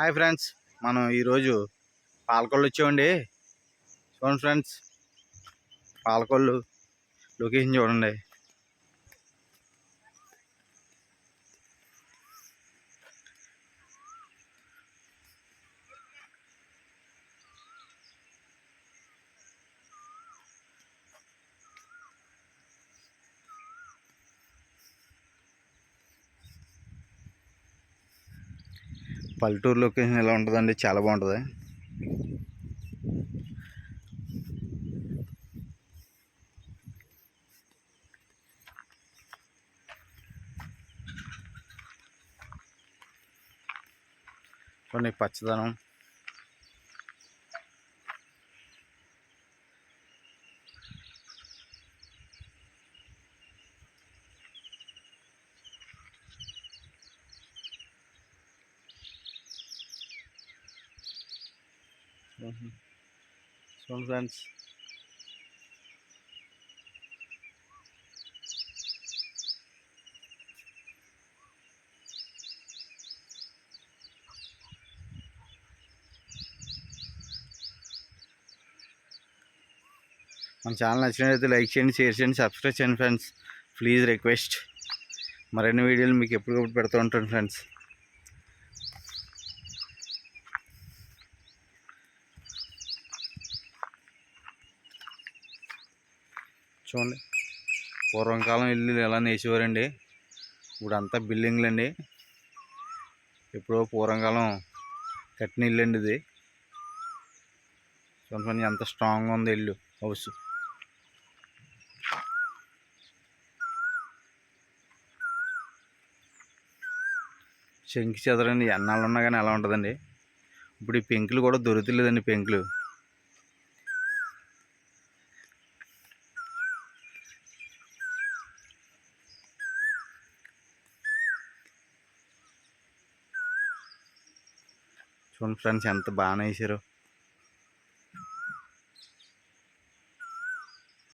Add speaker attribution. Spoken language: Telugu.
Speaker 1: హాయ్ ఫ్రెండ్స్ మనం ఈరోజు పాలకొల్లు వచ్చామండి. చూడండి ఫ్రెండ్స్ పాలకొల్లు లొకేషన్ చూడండి. పల్లెటూరు లొకేషన్ ఎలా ఉంటుందండి? చాలా బాగుంటుంది. కొన్ని పచ్చదనం. చూడండి ఫ్రెండ్స్. మన ఛానల్ నచ్చినట్లయితే లైక్ చేయండి షేర్ చేయండి సబ్స్క్రైబ్ చేయండి ఫ్రెండ్స్. Please request. మరిన్ని వీడియోలు మీకు ఎప్పటికప్పుడు పెడుతూ ఉంటాను ఫ్రెండ్స్. చూడండి. పూర్వకాలం ఇల్లు ఎలా నేసేవారండి? ఇప్పుడు అంతా బిల్డింగ్లు అండి ఎప్పుడో పూర్వకాలం కట్టిన ఇల్లు అండి ఇది. చూడండి ఎంత స్ట్రాంగ్గా ఉంది ఇల్లు హౌస్. శంకి చెదరండి ఎన్నాళ్ళు ఉన్నా కానీ ఎలా ఉంటుందండి. ఇప్పుడు ఈ పెంకులు కూడా దొరుకుతలేదండి పెంకులు. చూడండి ఫ్రెండ్స్ ఎంత బాగా వేసారు